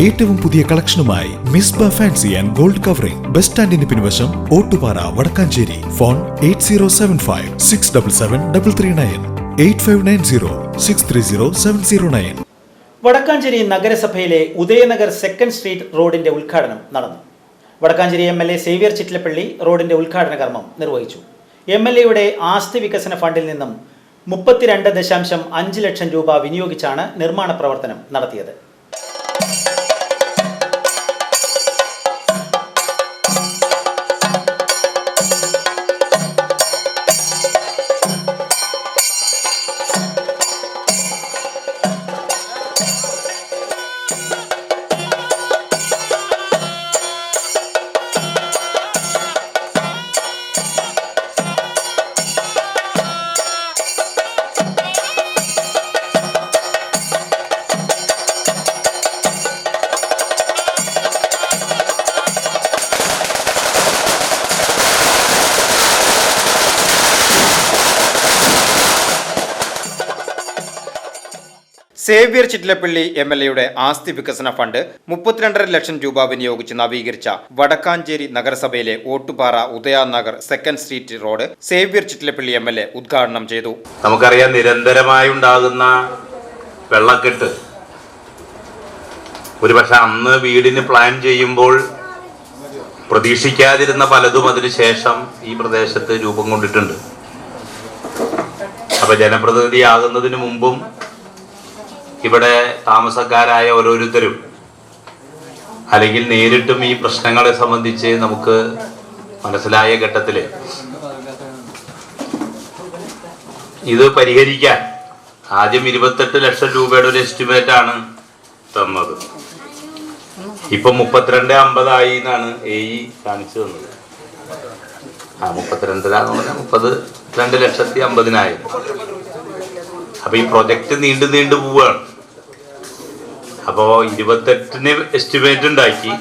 ഏറ്റവും പുതിയ കളക്ഷനുമായി Misba fancy and gold covering. Bus സ്റ്റാൻഡിന് പിൻവശം Ottupara Vadakkanchery. Phone eight zero seven five six double seven double three nine. Eight five nine zero six three zero seven zero nine. Vadakkanchery നഗരസഭയിലെ Udayanagar second street റോഡിന്റെ ഉദ്ഘാടനം നടന്നു. Vadakkanchery M L A Xavier Chittilappally റോഡിന്റെ ഉദ്ഘാടന കർമ്മം നിർവഹിച്ചു. M L എയുടെ ആസ്തി വികസന ഫണ്ടിൽ നിന്നും മുപ്പത്തിരണ്ട് ദശാംശം അഞ്ച് ലക്ഷം രൂപ വിനിയോഗിച്ചാണ് നിർമ്മാണ പ്രവർത്തനം നടത്തിയത്. സേവ്യർ ചിറ്റിലപ്പള്ളി എം എൽ എയുടെ ആസ്തി വികസന ഫണ്ട് മുപ്പത്തിരണ്ടര ലക്ഷം രൂപ വിനിയോഗിച്ച് നവീകരിച്ച വടക്കാഞ്ചേരി നഗരസഭയിലെ Ottupara Udayanagar second street road Xavier Chittilappally M L A ഉദ്ഘാടനം ചെയ്തു. നമുക്കറിയാം നിരന്തരമായി ഉണ്ടാകുന്ന വെള്ളക്കെട്ട്. ഒരുപക്ഷെ അന്ന് വീടിന് പ്ലാൻ ചെയ്യുമ്പോൾ പ്രതീക്ഷിക്കാതിരുന്ന പലതും അതിനുശേഷം ഈ പ്രദേശത്ത് രൂപം കൊണ്ടിട്ടുണ്ട്. അപ്പൊ ജനപ്രതിനിധിയാകുന്നതിന് മുമ്പും ഇവിടെ താമസക്കാരായ ഓരോരുത്തരും അല്ലെങ്കിൽ നേരിട്ടും ഈ പ്രശ്നങ്ങളെ സംബന്ധിച്ച് നമുക്ക് മനസ്സിലായ ഘട്ടത്തിൽ ഇത് പരിഹരിക്കാൻ ആദ്യം ഇരുപത്തെട്ട് ലക്ഷം രൂപയുടെ ഒരു എസ്റ്റിമേറ്റ് ആണ് തന്നത്. ഇപ്പൊ മുപ്പത്തിരണ്ട് അമ്പതായി എന്നാണ് എ ഇ കാണിച്ചു തന്നത്. ആ മുപ്പത്തിരണ്ടിലാന്ന് മുപ്പത് രണ്ട് ലക്ഷത്തി അമ്പതിനായിരം. അപ്പൊ ഈ പ്രൊജക്ട് നീണ്ടു നീണ്ടു പോവാണ്. അപ്പോ ഇരുപത്തെട്ടിന് എസ്റ്റിമേറ്റ് ഉണ്ടാക്കി.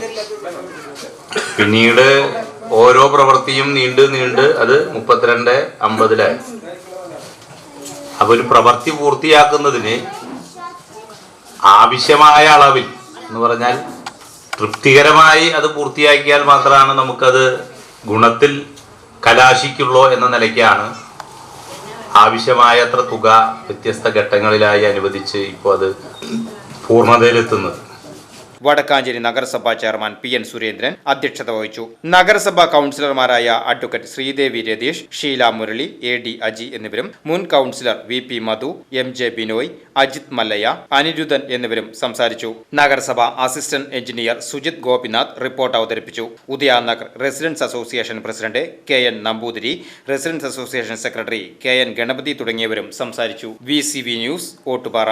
പിന്നീട് ഓരോ പ്രവൃത്തിയും നീണ്ട് നീണ്ട് അത് മുപ്പത്തിരണ്ട് അമ്പതിലായി അപ്പൊ ഒരു പ്രവൃത്തി പൂർത്തിയാക്കുന്നതിന് ആവശ്യമായ അളവിൽ എന്ന് പറഞ്ഞാൽ തൃപ്തികരമായി അത് പൂർത്തിയാക്കിയാൽ മാത്രമാണ് നമുക്കത് ഗുണത്തിൽ കലാശിക്കുള്ളൂ എന്ന നിലയ്ക്കാണ് ആവശ്യമായത്ര തുക വ്യത്യസ്ത ഘട്ടങ്ങളിലായി അനുവദിച്ച് ഇപ്പോൾ അത് പൂർണതയിലെത്തുന്നത്. വടക്കാഞ്ചേരി നഗരസഭാ ചെയർമാൻ പി എൻ സുരേന്ദ്രൻ അധ്യക്ഷത വഹിച്ചു. നഗരസഭാ കൗൺസിലർമാരായ advocate Sreedevi Ratheesh Sheela Murali A D Aji എന്നിവരും മുൻ councillor V P Madhu M J Binoy Ajith Mallayya Anirudhan എന്നിവരും സംസാരിച്ചു. നഗരസഭ assistant engineer Sujith Gopinath report അവതരിപ്പിച്ചു. Udayanagar residence association president K N Namboothiri residence association secretary K N Ganapathi തുടങ്ങിയവരും സംസാരിച്ചു. V C V news Ottupara.